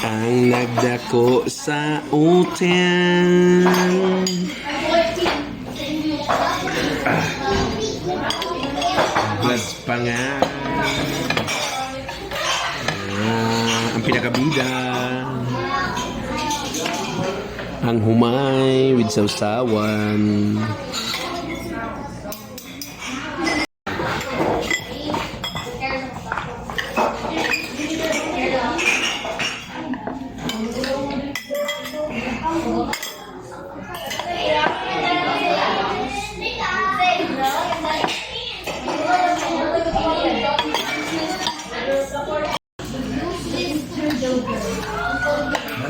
ang nagdako sa uten. Ah. Plus pa nga. Ah, ang pinakabida. Ang humay with sausawan.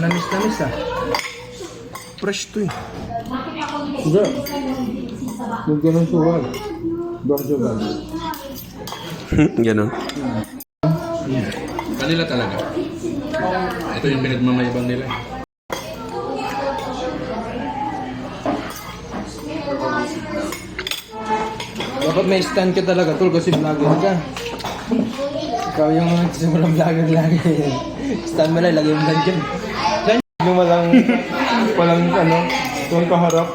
Manamis na miss ah. Fresh to eh. Hindi. Yung ganun suwal. Portugal. Ganon. Kanila talaga. Ito yung pinagmamayabang nila. Dapat may stand ka talaga tol kasi vlogger ka. Ikaw yung simulang vlogger lagi. stand mo lang, lagay mo lang dyan. Dyan yung walang, walang ano, walang kaharap.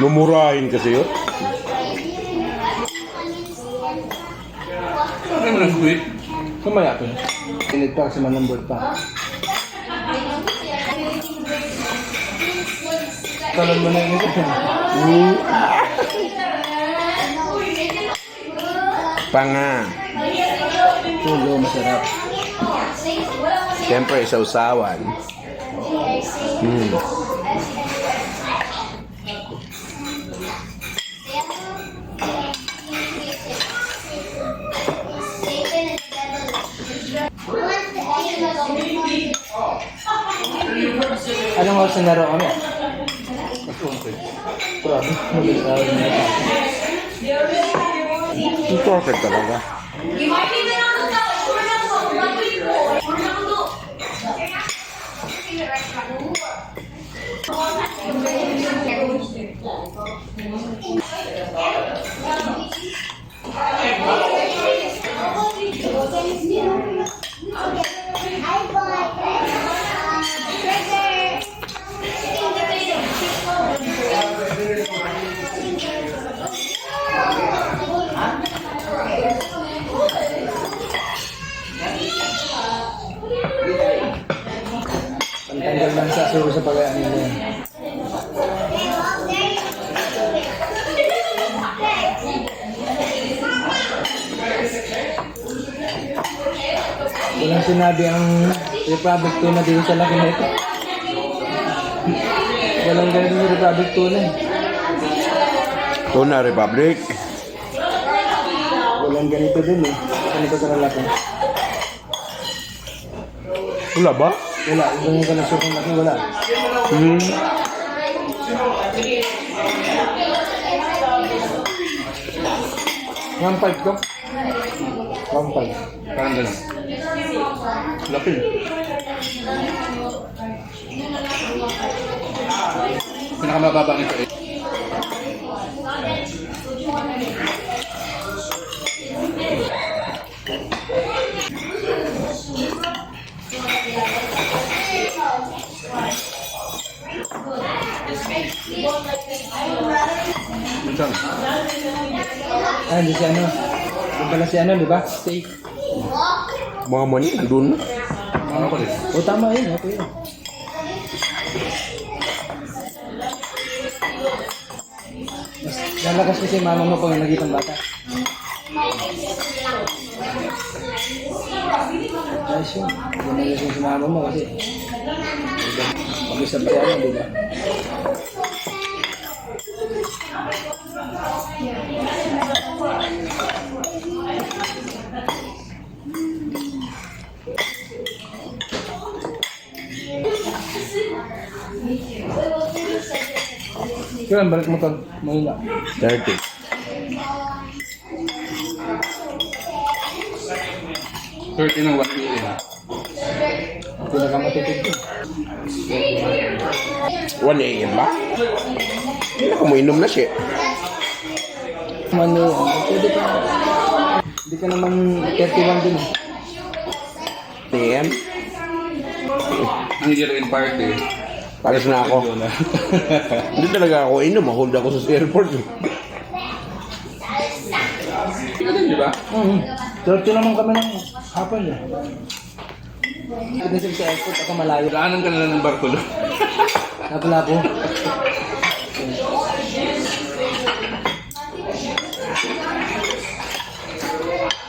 Mumurahin kasi yun. Ano mo ng quit? Sumaya ko yun. Init pa kasi manambot pa. Talon mo na yun ito. Panga. Tulo, masarap. Siyempre, sausawan. Mm. Anong oras na laro kami? Grabe, mabilis na rin ito. Ang perfect talaga. Hi, Walang sinabi ang Republic Tuna dito sa laki na ito. Walang ganito yung Republic Tuna eh. Tuna Republic. Walang ganito din eh. Ganito ka laki. Wala ba? Wala. Yung ganito na sukong laki, wala. Hmm. One five ko. One five. Parang gano'n. Laki. Pinakamababa nito eh. Ito. Ah, hindi si ano. Yung pala si ano, di ba? Steak. Mga mani, andun. Ano ko rin? O tama yun, ito yun. Mas lalakas kasi mama mo pag nagitang bata. Guys yun. Gumagas yung si mama mo kasi. Mag-isab siya ano, di ba? Kailan balik mo to? Manila. 30. Thirty ng 1 million. Pinakamatipid ko. 1 a.m. ba? Hindi na kumuinom na siya. Mano, pwede ka. Hindi ka naman 31 din. PM? Ang year-end party. Palis na ako. Hindi talaga ako inom. Mahold ako sa airport. di ba? Mm. Diretso naman kami ng hapon eh. Pagdating sa airport, ako malayo. Daanan ka na lang ng Bartolo. Napala po.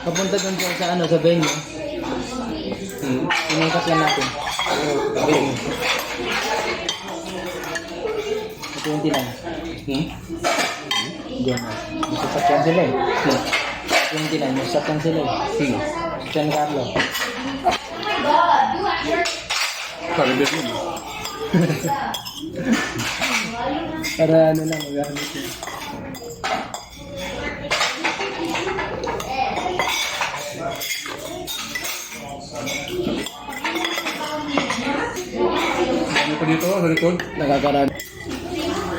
Papunta doon po sa ano, sa venue. Hmm. Sinangkat lang natin. Venue. Sa 29. Hmm? Diyan na. May sasakyan sila eh. Hmm. 29, may sasakyan sila eh. Sino? San Carlo. Ba yun? Para ano lang, mag-ano siya. Ano pa dito? Sa likod? Nakakaraan.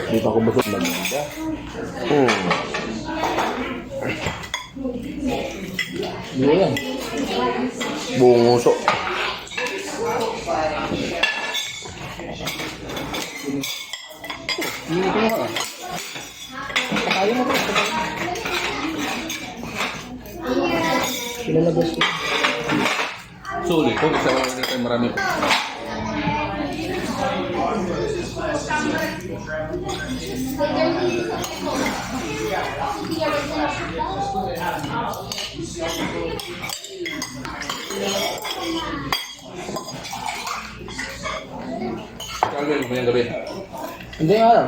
Pa ako busog na ganda. Hmm. Hindi yan. Bunguso. Hindi ko ka. Kaya mo ba? Pinalabas ko. Sulit ko. Kasi wala marami. Kagawin mo yung gabi. Hindi yung araw.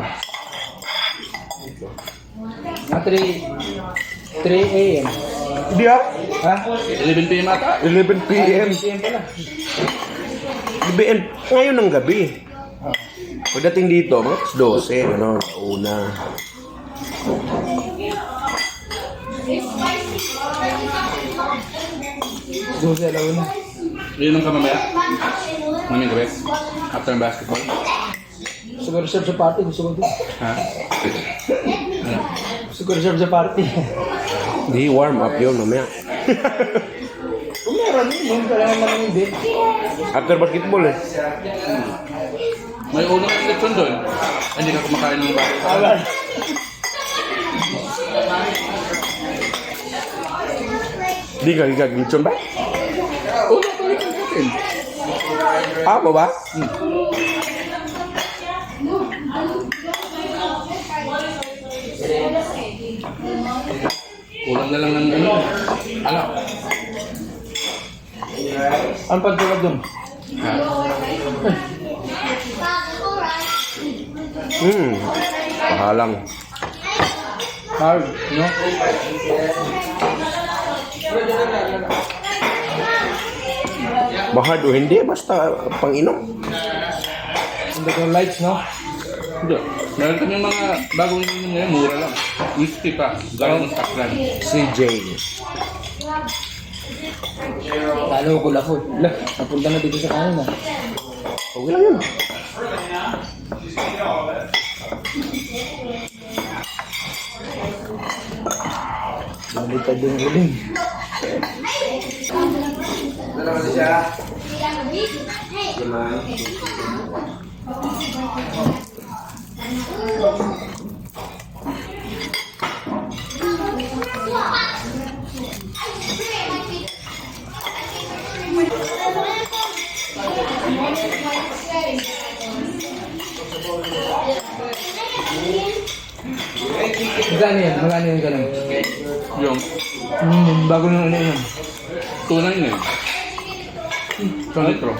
Mga 3 3 a.m. Hindi ah. Ha? 11 p.m. ata. 11 p.m. 3 p.m. pala. BBN. Ngayon ng gabi. Pagdating dito, mga 12, ano, una. Doon sa alauna. Inom ka mamaya? Maming gabi? After ng basketball? Gusto ko reserve sa party. Gusto ko doon. Ha? Gusto ko reserve sa party. Hindi, warm up yun mamaya. Kung meron yun, kailangan naman hindi. After basketball eh. May unang election doon. Hindi ka kumakain ng bahay. Alam. Hindi ka gagawin ba? Unang election natin. Ah, ba ba? Kulang na lang ng ano. Ano? Ang pagtulad doon. Ha? Hmm. Pahalang. Hard, no? Bahad o hindi, basta pang-inom. Ang dagang lights, no? Hindi. Meron kami mga bagong inom ngayon, mura lang. Whiskey pa. Galing ng Taklan. CJ. Lalo ko lako. Lah, napunta na dito sa kanin, ah. Okay lang yun. Bumalitad yung uling. Magkano yan? Magkano yung ganun? Yung Hmm, bago nung ano yun. tunay na yun. Isang litro.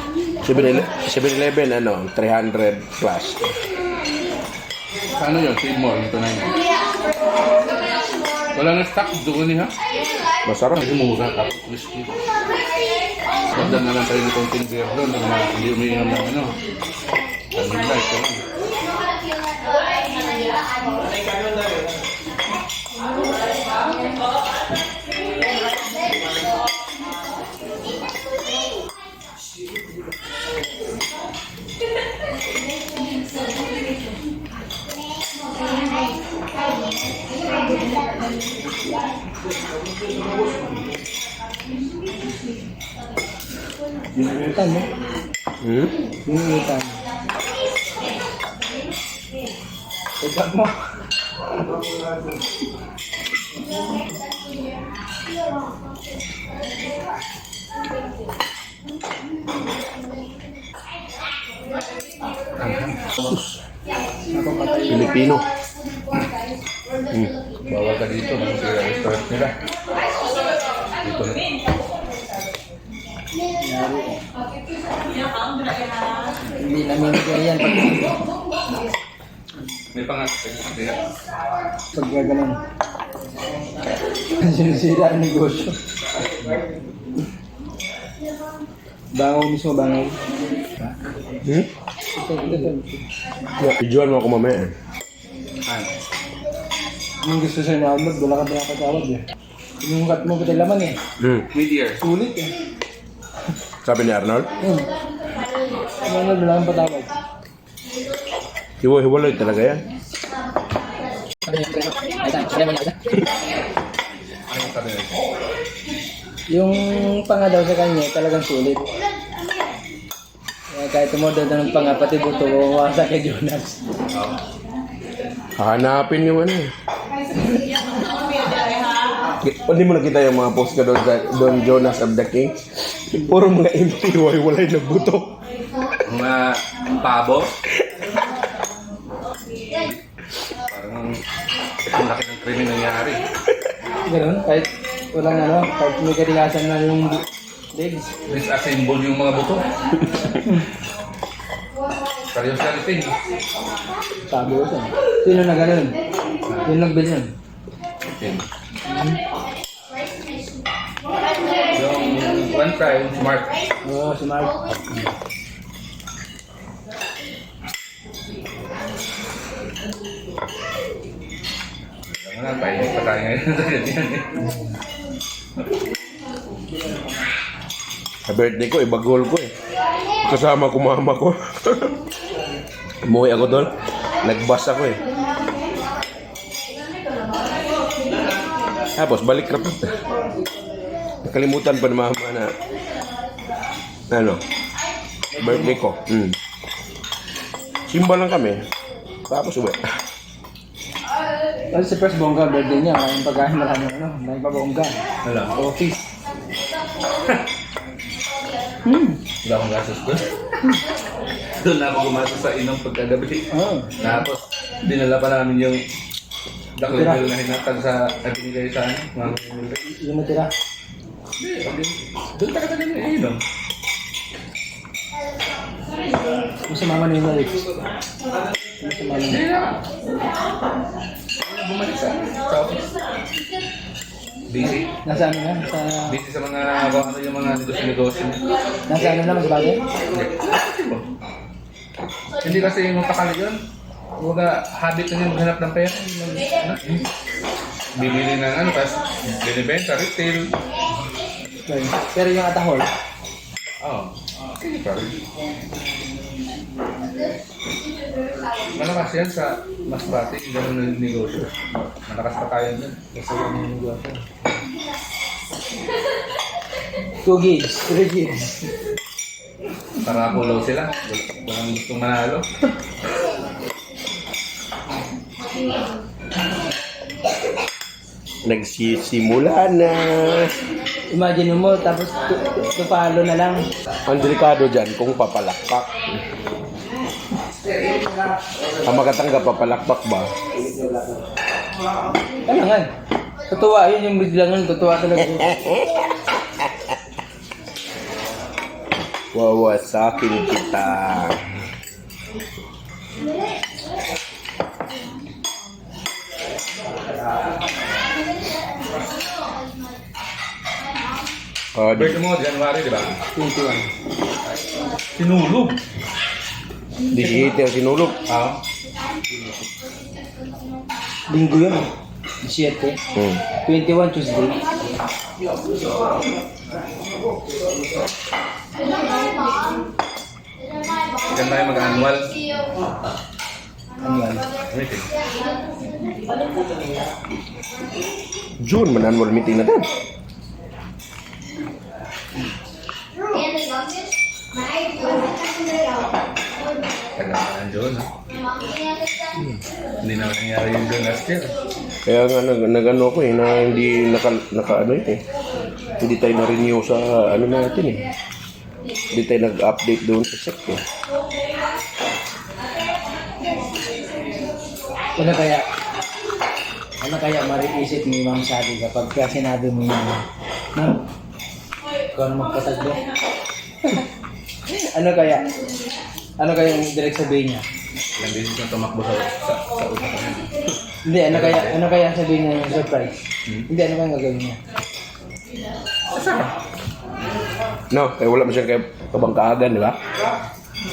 7-Eleven, ano, 300 plus. Ano yun? Save more. Tunay na. Wala na stock doon niya. Masarap. Kasi mura tapos whiskey. Pagdan na lang tayo ng konting beer doon. Ng mga hindi umiinom ng ano. Ano light. Ano. Ginamitan mo? Hmm? Ginamitan. Pagkat mo. Pilipino. May pangat. Kaya, pag gagalan. Sinisira ang negosyo. Bangaw mismo, bangaw. Hmm? Videoan mo ako mamaya. eh. ano? Anong gusto sa'yo na Albert? Wala ka pinapatawad eh. Yung cut mo pati laman eh. Hmm. Mid-year. Sulit eh. Sabi ni Arnold, Hmm. Na wala kang patawad? hiwa-hiwalay talaga yan. Ano? Yung panga daw sa kanya, talagang sulit. Kaya kahit tumodal na ng panga, pati buto, wawasa kay Jonas. Oo. Hahanapin yung ano eh. Hindi mo nakita yung mga post ka doon sa Don Jonas of the King? Puro mga empty, hiwa-hiwalay na buto. Mga pabo. Parang ang laki ng krimen nangyari. Ganun, kahit walang ano, kahit may katigasan na yung legs. Disassemble yung mga buto. Seryoso yan ito. Sabi ko siya. Sino na ganun? Yung nagbil yun. Okay. Yung one try, yung smart. Oo, si Mark. Na, pahingi pa tayo ngayon birthday ko, iba goal ko eh. Kasama ko mama ko. Umuwi ako doon. Nagbas ako eh. Tapos balik punta. Nakalimutan pa ni mama na ano, birthday ko. Hmm. Simba lang kami. Tapos uwi. Kasi si First Bongga, birthday niya, maraming pagkain, maraming ano, maraming pabongga. Wala. Office. Hmm. Wala akong gastos doon. Doon na ako gumastos sa inom pagkagabi. Oo. Tapos, dinala pa namin yung dakil na hinatag sa binigay sa ano, mga pinili. Yung natira. Doon talaga na yung inom. Sa mama ni Malik. Yung sa mama Hindi ni na. Bumalik sa sa office. Busy. Nasa ano na? Sa... Busy sa mga ano yung mga negosyo-negosyo. Nasa ano naman sa bagay? Hindi kasi yung pakali yun. Huwag habit na maghanap ng pera. Bibili ng ano, tapos binibenta, retail. Pero yung atahol, Oo. Okay pa rin. Malakas yan sa Masbate, yung gano'n na negosyo. Malakas pa tayo dun. kasi yung negosyo. Two gigs, three gigs. Para pulaw sila. Walang gustong manalo. Nagsisimula na. Imagine mo, tapos tu- tu- tupalo na lang. Ang delikado dyan kung papalakpak. Ang makatanggap papalakpak ba? Kailangan. Tutuwa, yun yung biglangan, tutuwa talaga. Wawasakin kita. Oh, Birthday mo, January, di ba? 21. Sinulog. Di ang sinulog. Oo. Linggo yun. 17. Hmm. 21 Tuesday. Diyan tayo mag-annual. Meeting. June, man annual meeting na din. Tagal ka ng John, ha? Hindi naman nangyari yung John last year. Kaya nga nag, nag-ano ko eh, na hindi naka, naka ano yun eh. Hindi tayo na-renew sa ano natin eh. Hindi tayo nag-update doon sa SEC eh. Ano kaya, ano kaya mariisip ni Ma'am Sadi kapag ka sinabi mo yun, Ma'am, ikaw na magpatagbo. ano kaya, ano kaya yung direct sabihin niya? Ilang beses na tumakbo sa, sa, sa utak ko. Hindi, ano kaya, ano kaya sabihin niya yung surprise? Hmm? Hindi, ano kaya gagawin niya? No, kaya wala masyadong kay kabangkaagan, di ba?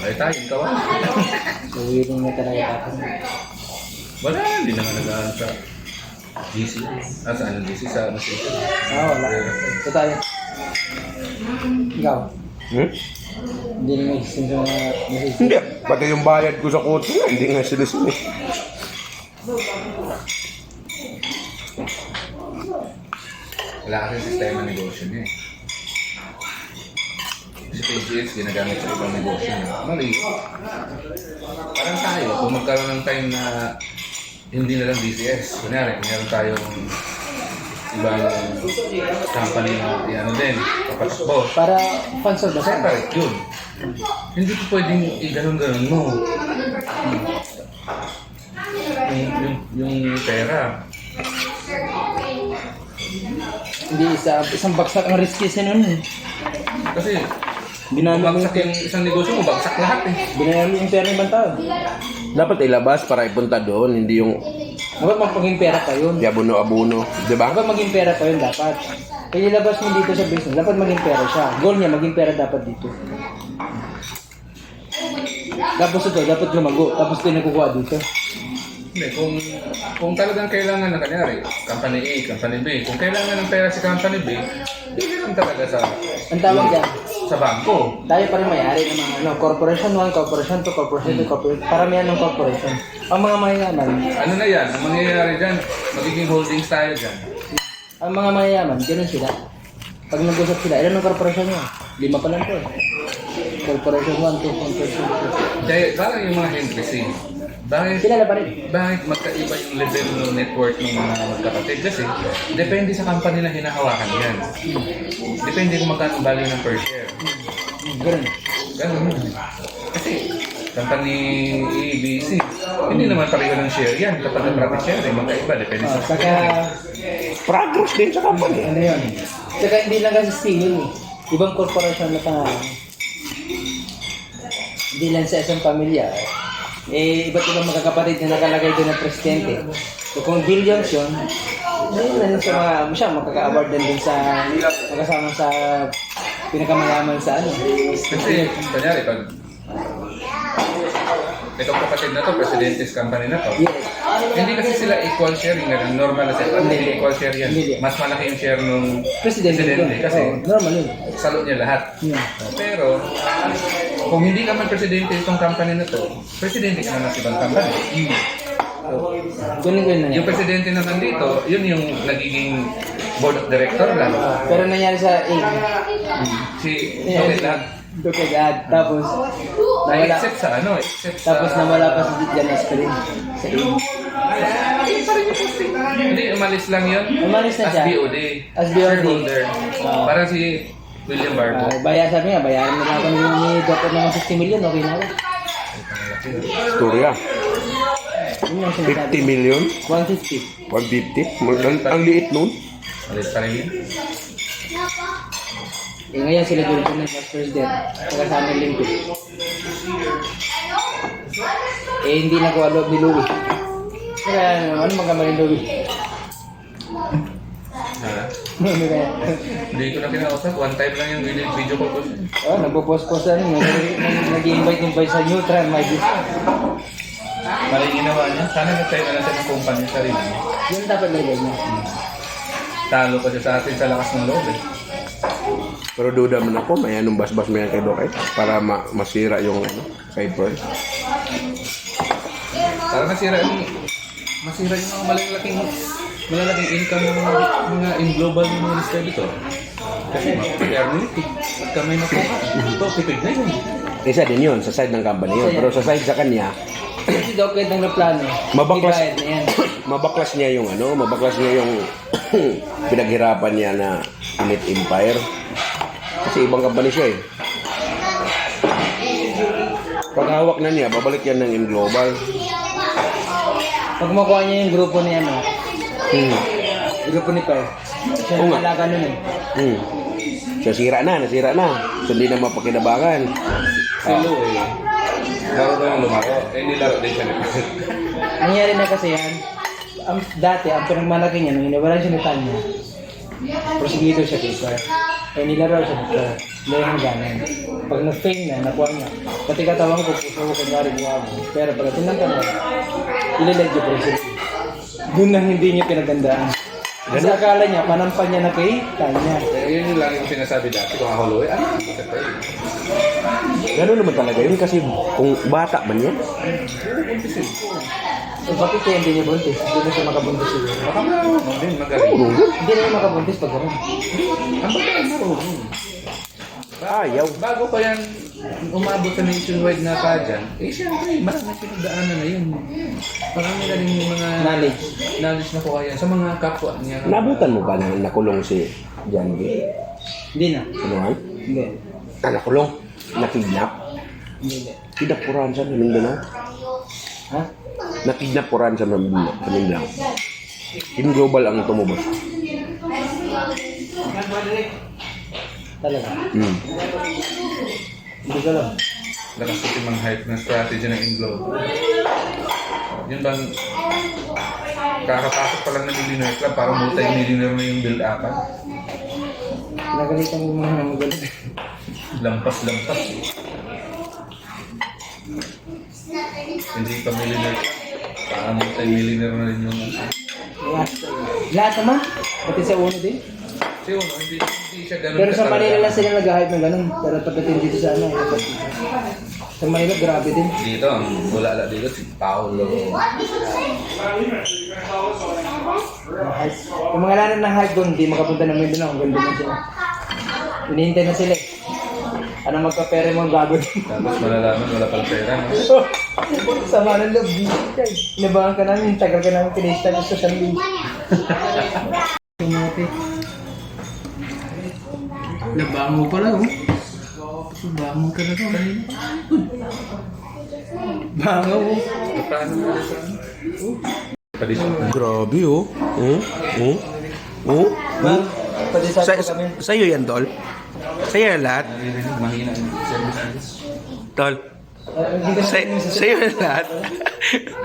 Ay tayo, ikaw ah. So, willing na talaga tapos. Wala, hindi naman nag sa GC. Ah, sa ano GC? Sa ano station? Ah, wala. So, tayo. Ikaw, Hmm? hindi naman existing sa mga message. Hindi. Pati yung bayad ko sa kotse nga, hindi nga sila eh. Wala kasi sistema negosyo niya eh. Kasi PGX ginagamit sa ibang negosyo niya. Mali. Parang tayo, kung magkaroon ng time na hindi na lang DCS. Kunyari, meron tayong ibang company na ano din, papatakbo. Para sponsor ba siya? Separate yun. Hindi ko pwedeng i-ganon-ganon mo. Yung, yung, yung pera. Hindi, isa, isang baksak ang risky siya nun eh. Kasi Binalo mo Bumagsak yung isang negosyo mo, bagsak lahat eh. Binayaan mo yung pera ng ibang tao. Dapat ilabas para ipunta doon, hindi yung Dapat magpaging pera pa yun. yabuno-abuno. Di ba? Dapat maging pera pa yun dapat. Ilabas mo dito sa business, dapat maging pera siya. Goal niya, maging pera dapat dito. Tapos ito, dapat lumago. Tapos ito nakukuha dito. Hindi, kung, kung talagang kailangan na kanyari, company A, company B, kung kailangan ng pera si company B, hindi lang talaga sa Ang tawag dyan, sa bangko. tayo pa rin mayari ng mga ano, corporation 1, corporation 2, corporation 2, corporation, paramihan ng corporation. Ang mga mayayaman, Ano na yan? Ang mangyayari dyan, magiging holdings tayo dyan. Ang mga mayayaman, ganun sila. Pag nag-usap sila, ilan ng corporation niya? Lima pa lang eh. Corporation 1, 2, corporation Kaya parang yung mga Henry. 2. Bakit, pa rin. bakit magkaiba yung level ng network ng mga magkapatid? Kasi depende sa company na hinahawakan yan. Depende kung magkano value ng per share. Ganun. Ganun. Kasi company A, B, C, hindi naman pareho ng share yan. Kapag profit share, eh, magkaiba. Depende sa saka, Progress din sa company. ano yun? Saka hindi lang kasi yun eh. Ibang korporasyon na pangalan. Hindi lang sa isang pamilya. Eh, iba't ibang magkakapatid na nakalagay doon ng presidente. So kung billions yun, ayun na sa mga, siya makaka-award din dun sa, makasama sa pinakamayaman sa ano. Kasi, kunyari, pag itong kapatid na to, Presidentes Company na to, Yes. hindi kasi sila equal sharing na normal na sila. Hindi equal share yan. Hindi. Mas malaki yung share nung Presidente, Presidente kasi Oo, normal yun. salot niya lahat. Yeah. Pero, kung hindi ka man presidente itong company na to, presidente ka naman sa ibang company. Ganun ganun na yan. Yung presidente naman dito, yun yung nagiging board of director lang. Pero nangyari sa A, Si Yeah. Dokit lang. Dukagad. Tapos, Na nawala. except sa ano, except sa... Tapos nawala pa si Janas pa rin. Sa A. Hindi, umalis lang yun. Umalis na As siya. BOD. As BOD. Ah. Parang si William Barbo. Uh, bayan sabi nga, bayaran na yung ni Dr. ng 60 million, okay na rin. Storya. Sinasabi. 50 million? 150. 150? Mag- Ang, ang liit nun. Alis pa rin yun. Eh ngayon sila doon ng vice president, saka sa amin lingkod. Eh hindi nakuha loob ni Louie. Kaya ano, ano magkamali ni Louie? Hindi ko na kinausap. One time lang yung video, ko siya. Oh, nagpo-post-post na rin. Nag-invite-invite sa Neutral, my business. Mali ginawa niya. Sana nag-try na lang siya ng kumpanya sa rin. Yun dapat nilagay niya. Talo pa siya sa atin sa lakas ng loob eh. Pero duda man ako, may anong basbas mo yan kay eh, para ma- masira yung ano, side price. Para masira yung masira yung mga malalaking malalaking income ng mga, mga in global ng mga distributor. Kasi ma-eternity. kamay na po. Ito, tipid na yun. Isa din yun, sa side ng company yun. Pero sa side sa kanya, Kasi daw kahit ng plano. Yan. mabaklas niya yung ano, mabaklas niya yung pinaghirapan niya na Elite Empire. Kasi ibang company siya eh. Pag hawak na niya, babalik yan ng In Global. Pag makuha niya yung grupo ni ano, Hmm. grupo ni Per. Siya Oo na nga. alaga nun eh. Hmm. Siya sira na, nasira na. So, hindi na mapakinabangan. Si Lou eh. Laro daw yung lumaro. Eh, nilaro din siya ni Pet. Nangyari na kasi yan, ang, dati, ang pinagmalaki niya, nung inawalan siya ni Tanya, prosecutor siya kay Per. Eh, nilaro siya Per. Dahil hangganan. Pag na-fail na, nakuha niya. Pati katawan ko, puso ko, kunyari buha mo. Pero pagdating ng tanong, ililag niya president. Doon na hindi niya pinagandaan. Kasi akala niya, panampan niya na kay Tanya. Eh, yun yung lagi ko sinasabi dati. Kung ako? Bakit pa yun? Gano'n naman talaga yun kasi kung bata man yun. So, bakit kaya hindi niya buntis? Hindi na siya makabuntis siguro. Baka marunong din, magaling. Hindi na niya makabuntis pag gano'n. Ang baga marunong. Ayaw. Bago pa yan umabot sa nationwide na pa dyan, eh syempre, marami pinagdaanan na yun. Marami na rin yung mga Knowledge. knowledge na kuha yan sa mga kapwa niya. Nabutan mo ba na nakulong si B? Hindi na. Ano Hindi. Ah, nakulong? Nakidnap? Kidnapuran sa Mindanao? Ha? Nakidnapuran sa Mindanao. Sa Mindanao. Team Global ang tumubos. Talaga. Hmm. Hindi ko alam. Lakas ko yung mga hype ng strategy ng Inglobe. Yun bang kakapasok pa lang ng millionaire club, parang multi-millionaire na yung build-upan. Pinagalitan ko mga magalit. Lampas-lampas. Hindi pa millionaire. Parang multi-millionaire na rin yung... Lahat. Lahat naman. Pati sa uno din. Kasi yun, hindi, hindi siya ganun Pero sa. Manila lang sila nag-hype ng ganun. Pero pagdating dito sa ano, iba dito. Sa Manila, grabe din. Dito, ang bulala dito si Paolo. Yung mga lanan ng hype doon, hindi makapunta ng Mindanao. Ang ganda na sila. Hinihintay na sila eh. Ano magka-pere mo, gago din. Tapos malalaman, wala pala pera. No? Sama ng loob. Inabangan ka namin, tagal ka namin kinista sa social media. Tumati. Nabango pala oh. Bango ka na to. Bango oh. Paano mo sa. Grabe oh. Hmm? Oh? Ma'am, pwede sa Sa, kami. sa, sa'yo yan, Tol? Sa'yo lahat? Tol? Ah, Hindi ko Sa, sa'yo lahat?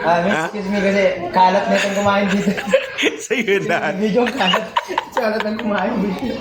Ah, Ha? excuse me kasi kalat na itong kumain dito. sa'yo lahat? Video kalat. Kalat ang kumain dito.